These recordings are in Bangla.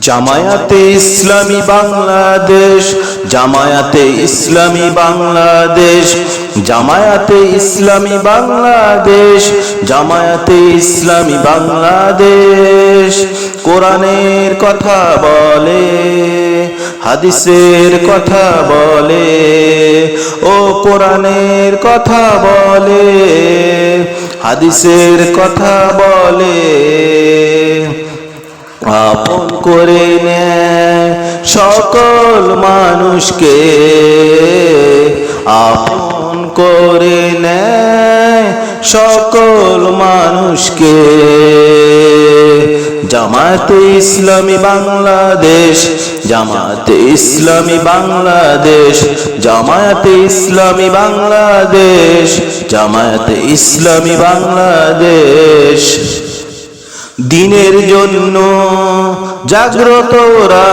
জামায়াতে ইসলামী বাংলাদেশ, জামায়াতে ইসলামী বাংলাদেশ, জামায়াতে ইসলামী বাংলাদেশ, জামায়াতে ইসলামী বাংলাদেশ। কোরআনের কথা বলে, হাদিসের কথা বলে, ও কোরআনের কথা বলে, হাদিসের কথা বলে। আপন করে নেয় সকল মানুষকে। আপন করে নেয় সকল মানুষকে। জামাতে ইসলামী বাংলাদেশ জামাতে ইসলামী বাংলাদেশ, জামায়াতে ইসলামী বাংলাদেশ, জামায়াতে ইসলামী বাংলাদেশ। দিনের জন্য জাগ্রত ওরা।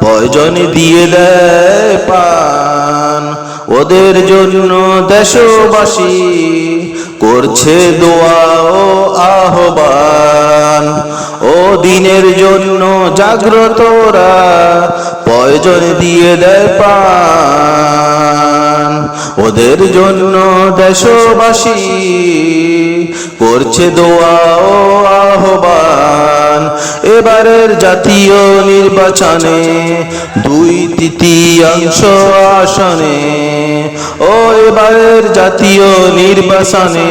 প্রয়োজনে দিয়ে দেয় পান। ওদের জন্য দেশবাসী করছে দোয়া ও আহ্বান। ও দিনের জন্য জাগ্রত ওরা। প্রয়োজনে দিয়ে দেয় পান। ওদের জন্য দেশবাসী করছে দোয়া ও আহ্বান। এবারের জাতীয় নির্বাচনে দুই তৃতীয়াংশ আসনে ও এবারের জাতীয় নির্বাচনে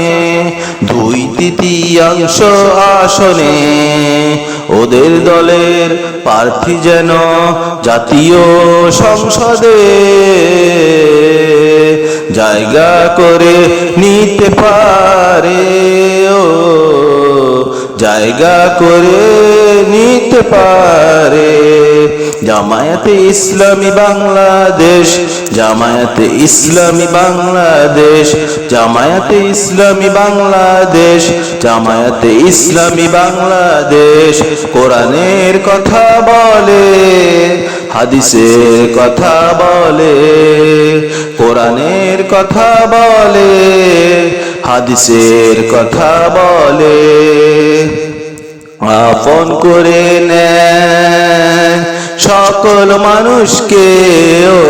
দুই তৃতীয়াংশ আসনে ওদের দলের প্রার্থী যেন জাতীয় সংসদে জায়গা করে নিতে পারে, ও। জায়গা করে নিতে পারে। জামায়াতে ইসলামী বাংলাদেশ, জামায়াতে ইসলামী বাংলাদেশ, জামায়াতে ইসলামী বাংলাদেশ, জামায়াতে ইসলামী বাংলাদেশ। কোরআনের কথা বলে, হাদিসের কথা বলে কোরআনের কথা বলে, হাদিসের কথা বলে। আপন করে নেয় সকল মানুষকে ও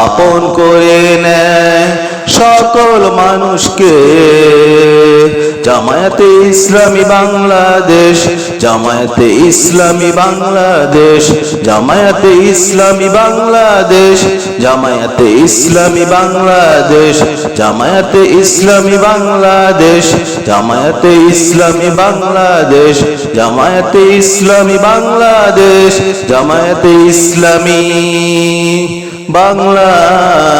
আপন করে নেয় সকল মানুষকে জামায়াতে ইসলামী বাংলাদেশ, জামায়াতে ইসলামী বাংলাদেশ, জামায়াতে ইসলামী বাংলাদেশ, জামায়াতে ইসলামী বাংলাদেশ, জামায়াতে ইসলামী বাংলাদেশ, জামায়াতে ইসলামী বাংলাদেশ, জামায়াতে ইসলামী বাংলাদেশ, জামায়াতে ইসলামী বাংলাদেশ।